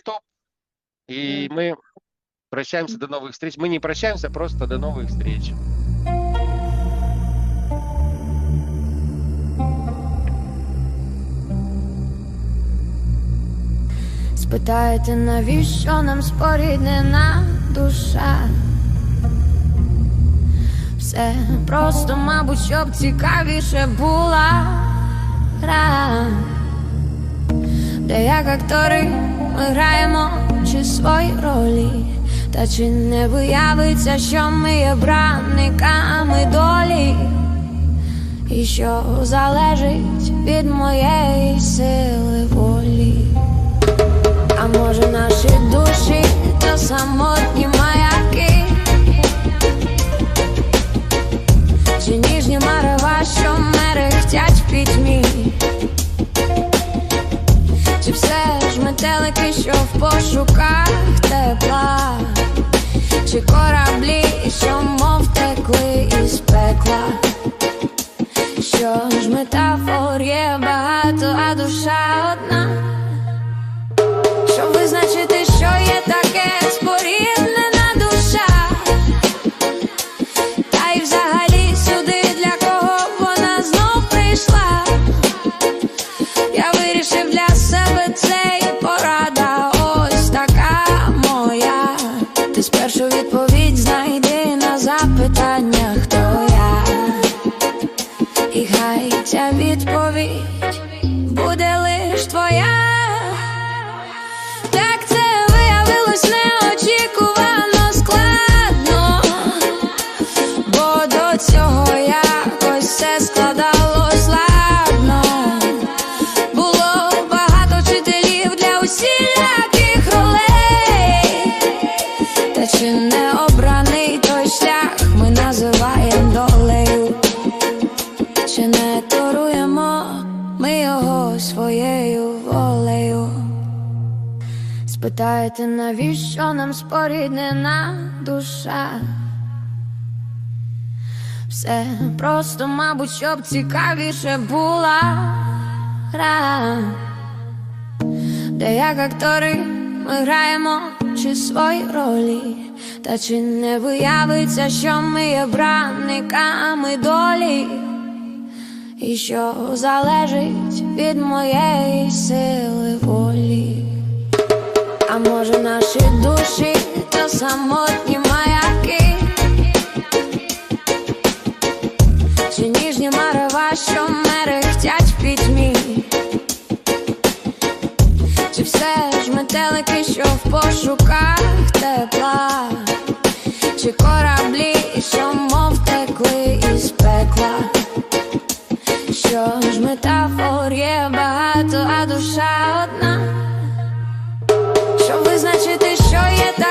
стоп. И мы прощаемся до новых встреч. Мы не прощаемся, просто до новых встреч. Спитаєте, навіщо нам споріднена душа? Все просто, мабуть, щоб цікавіше була гра, де як актори ми граємо чи свої ролі, та чи не виявиться, що ми є бранниками долі, і що залежить від моєї сили волі. А може наші душі то самотні метелики, що в пошуках тепла, чи кораблі, що мов текли із пекла. Що ж метафор є багато, а душа одна. Щоб визначити, що на запитання, хто я. І хай ця відповідь не торуємо ми його своєю волею. Спитаєте, навіщо нам споріднена душа? Все просто, мабуть, щоб цікавіше була гра, де як актори ми граємо чи свої ролі, та чи не виявиться, що ми є бранниками долі, і що залежить від моєї сили волі. А може наші душі то самотні маяки, чи ніжні марева, що мерехтять в пітьмі, чи все ж метелики, що в пошуках тепла, чи кораблі, метафор є багато, а душа одна. Щоб визначити, що є споріднена